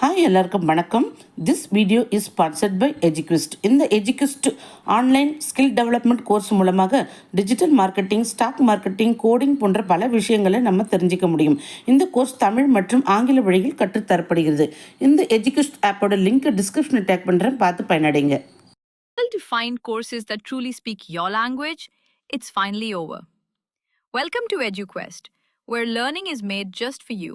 Hi எல்லாருக்கும் வணக்கம். This video is sponsored by Edukist இந்த Edukist online skill development course மூலமாக digital marketing stock marketing coding போன்ற பல விஷயங்களை நம்ம தெரிஞ்சுக்க முடியும். இந்த கோர்ஸ் தமிழ் மற்றும் ஆங்கில வழியில் கற்றுத்தரப்படுகிறது. இந்த எஜுக்விஸ்ட் ஆப்போட லிங்க் டிஸ்கிரிப்ஷனில் டேக் பண்ணுறேன் பார்த்து பயனடைங்க. Difficult to find courses that truly speak your language, it's finally over. Welcome to EduQuest, where learning is made just for you.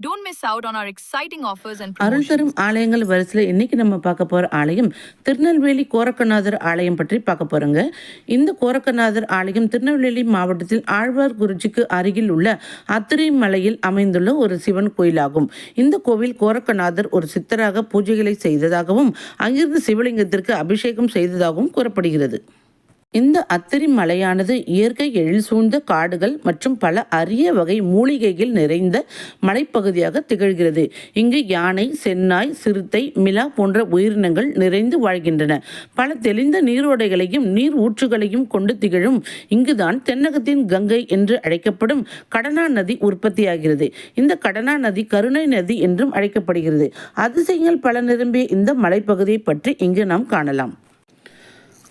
don't miss out on our exciting offers and அருள். தரும் ஆலயங்கள் வரிசையில் இன்னைக்கு நம்ம பார்க்க போகிற ஆலயம் திருநெல்வேலி கோரக்கநாதர் ஆலயம் பற்றி பார்க்க போகிறோங்க இந்த கோரக்கநாதர் ஆலயம் திருநெல்வேலி மாவட்டத்தில் ஆழ்வார்குறிச்சிக்கு அருகில் உள்ள அத்திரை மலையில் அமைந்துள்ள ஒரு சிவன் கோயிலாகும். இந்த கோவில் கோரக்கநாதர் ஒரு சித்தராக பூஜைகளை செய்ததாகவும் அங்கிருந்து சிவலிங்கத்திற்கு அபிஷேகம் செய்ததாகவும் கூறப்படுகிறது. இந்த அத்திரி மலையானது இயற்கை எழில் சூழ்ந்த காடுகள் மற்றும் பல அரிய வகை மூலிகைகள் நிறைந்த மலைப்பகுதியாக திகழ்கிறது. இங்கு யானை சென்னாய் சிறுத்தை மிலா போன்ற உயிரினங்கள் நிறைந்து வாழ்கின்றன. பல தெளிந்த நீரோடைகளையும் நீர் ஊற்றுகளையும் கொண்டு திகழும் இங்குதான் தென்னகத்தின் கங்கை என்று அழைக்கப்படும் கடனா நதி உற்பத்தியாகிறது. இந்த கடனா நதி கருணை நதி என்றும் அழைக்கப்படுகிறது. அதிசயங்கள் பல நிரம்பிய இந்த மலைப்பகுதியை பற்றி இங்கு நாம் காணலாம்.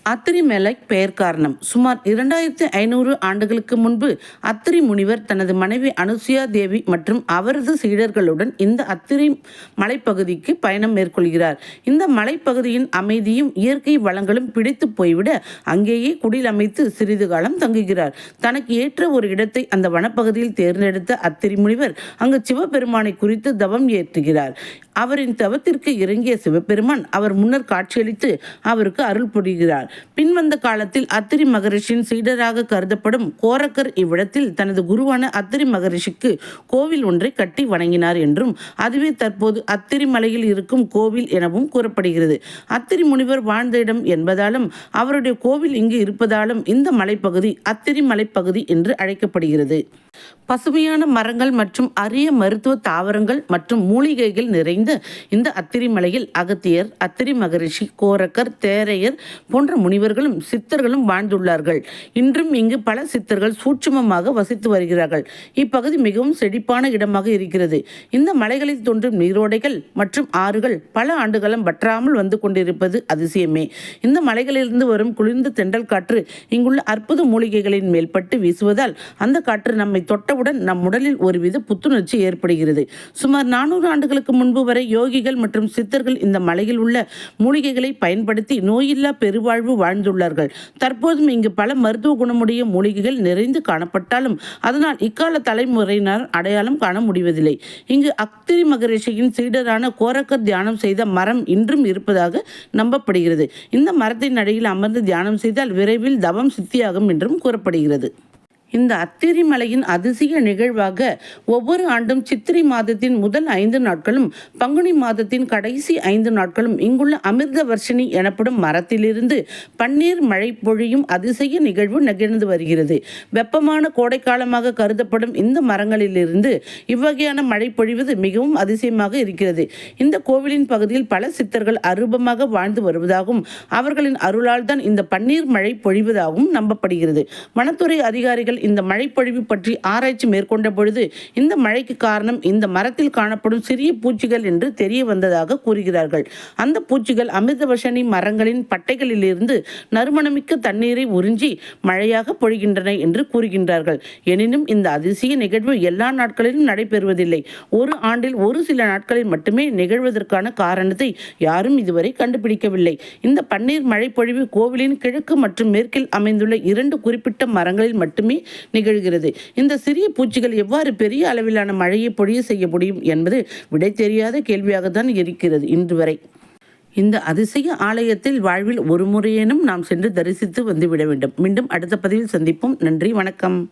அத்திரி பெயர் காரணம். சுமார் இரண்டாயிரத்தி ஐநூறு ஆண்டுகளுக்கு முன்பு அத்திரி முனிவர் தனது மனைவி அனுசுயா தேவி மற்றும் அவரது சீடர்களுடன் இந்த அத்திரி மலைப்பகுதிக்கு பயணம் மேற்கொள்கிறார். இந்த மலைப்பகுதியின் அமைதியும் இயற்கை வளங்களும் பிடித்து போய்விட அங்கேயே குடில் அமைத்து சிறிது காலம் தங்குகிறார். தனக்கு ஏற்ற ஒரு இடத்தை அந்த வனப்பகுதியில் தேர்ந்தெடுத்த அத்திரி முனிவர் அங்கு சிவபெருமானை குறித்து தவம் ஏற்றுகிறார். அவரின் தவத்திற்கு இறங்கிய சிவபெருமான் அவர் முன்னர் காட்சியளித்து அவருக்கு அருள் புரிகிறார். பின்வந்த காலத்தில் அத்திரி மகரிஷியின் சீடராக கருதப்படும் கோரக்கர் இவ்விடத்தில் தனது குருவான அத்திரி மகரிஷிக்கு கோவில் ஒன்றை கட்டி வணங்கினார் என்றும் அதுவே தற்போது அத்திரி மலையில் இருக்கும் கோவில் எனவும் கூறப்படுகிறது. அத்திரி முனிவர் வாழ்ந்த இடம் என்பதாலும் அவருடைய கோவில் இங்கு இருப்பதாலும் இந்த மலைப்பகுதி அத்திரி மலைப்பகுதி என்று அழைக்கப்படுகிறது. பசுமையான மரங்கள் மற்றும் அரிய மருத்துவ தாவரங்கள் மற்றும் மூலிகைகள் நிறைந்த இந்த அத்திரி மலையில் அகத்தியர் அத்திரி மகரிஷி கோரக்கர் தேரையர் போன்ற முனிவர்களும் சித்தர்களும் வாழ்ந்துள்ளார்கள். இன்றும் இங்கு பல சித்தர்கள் சூட்சுமமாக வசித்து வருகிறார்கள். இப்பகுதி மிகவும் செழிப்பான இடமாக இருக்கிறது. இந்த மலைகளில் தோன்றும் நீரோடைகள் மற்றும் ஆறுகள் பல ஆண்டுகளும் வற்றாமல் வந்து கொண்டிருப்பது அதிசயமே. இந்த மலைகளிலிருந்து வரும் குளிர்ந்த தெண்டல் காற்று இங்குள்ள அற்புத மூலிகைகளின் மேல்பட்டு வீசுவதால் அந்த காற்று நம்மை தொட்டவுடன் நம் உடலில் ஒருவித புத்துணர்ச்சி ஏற்படுகிறது. சுமார் நானூறு ஆண்டுகளுக்கு முன்பு வரை யோகிகள் மற்றும் சித்தர்கள் இந்த மலையில் உள்ள மூலிகைகளை பயன்படுத்தி நோயில்லா பெருவாழ்வு வாழ்ந்துள்ளார்கள். தற்போதும் இங்கு பல மருத்துவ குணமுடைய மூலிகைகள் நிறைந்து காணப்பட்டாலும் அதனால் இக்கால தலைமுறையினர் அடையாளம் காண முடிவதில்லை. இங்கு அக்திரி மகரிஷியின் சீடரான கோரக்கர் தியானம் செய்த மரம் இன்றும் இருப்பதாக நம்பப்படுகிறது. இந்த மரத்தின் அடியில் அமர்ந்து தியானம் செய்தால் விரைவில் தவம் சித்தியாகும் என்றும் கூறப்படுகிறது. இந்த அத்திரி மலையின் அதிசய நிகழ்வாக ஒவ்வொரு ஆண்டும் சித்திரை மாதத்தின் முதல் ஐந்து நாட்களும் பங்குனி மாதத்தின் கடைசி ஐந்து நாட்களும் இங்குள்ள அமிர்த வர்ஷினி எனப்படும் மரத்திலிருந்து பன்னீர் மழை பொழியும் அதிசய நிகழ்வு நிகழ்ந்து வருகிறது. வெப்பமான கோடைக்காலமாக கருதப்படும் இந்த மரங்களிலிருந்து இவ்வகையான மழை பொழிவது மிகவும் அதிசயமாக இருக்கிறது. இந்த கோவிலின் பகுதியில் பல சித்தர்கள் அரூபமாக வாழ்ந்து வருவதாகவும் அவர்களின் அருளால் தான் இந்த பன்னீர் மழை பொழிவதாகவும் நம்பப்படுகிறது. வனத்துறை அதிகாரிகள் இந்த மழைப்பொழிவு பற்றி ஆராய்ச்சி மேற்கொண்ட பொழுது இந்த மழைக்கு காரணம் இந்த மரத்தில் காணப்படும் சிறிய பூச்சிகள் என்று தெரிய வந்ததாக கூறுகிறார்கள். அந்த பூச்சிகள் அமிர்தவசனி மரங்களின் பட்டைகளிலிருந்து நறுமணமிக்க தண்ணீரை உறிஞ்சி மழையாக பொழிகின்றன என்று கூறுகின்றார்கள். எனினும் இந்த அதிசய நிகழ்வு எல்லா நாட்களிலும் நடைபெறுவதில்லை. ஒரு ஆண்டில் ஒரு சில நாட்களில் மட்டுமே நிகழ்வதற்கான காரணத்தை யாரும் இதுவரை கண்டுபிடிக்கவில்லை. இந்த பன்னீர் மழைப்பொழிவு கோவிலின் கிழக்கு மற்றும் மேற்கில் அமைந்துள்ள இரண்டு குறிப்பிட்ட மரங்களில் மட்டுமே நிகழ்கிறது. இந்த சிறிய பூச்சிகள் எவ்வாறு பெரிய அளவிலான மழையை பொழிய செய்ய முடியும் என்பது விடை தெரியாத கேள்வியாகத்தான் இருக்கிறது இன்று வரை. இந்த அதிசய ஆலயத்தில் வாழ்வில் ஒரு முறையேனும் நாம் சென்று தரிசித்து வந்துவிட வேண்டும். மீண்டும் அடுத்த பதிவில் சந்திப்போம். நன்றி வணக்கம்.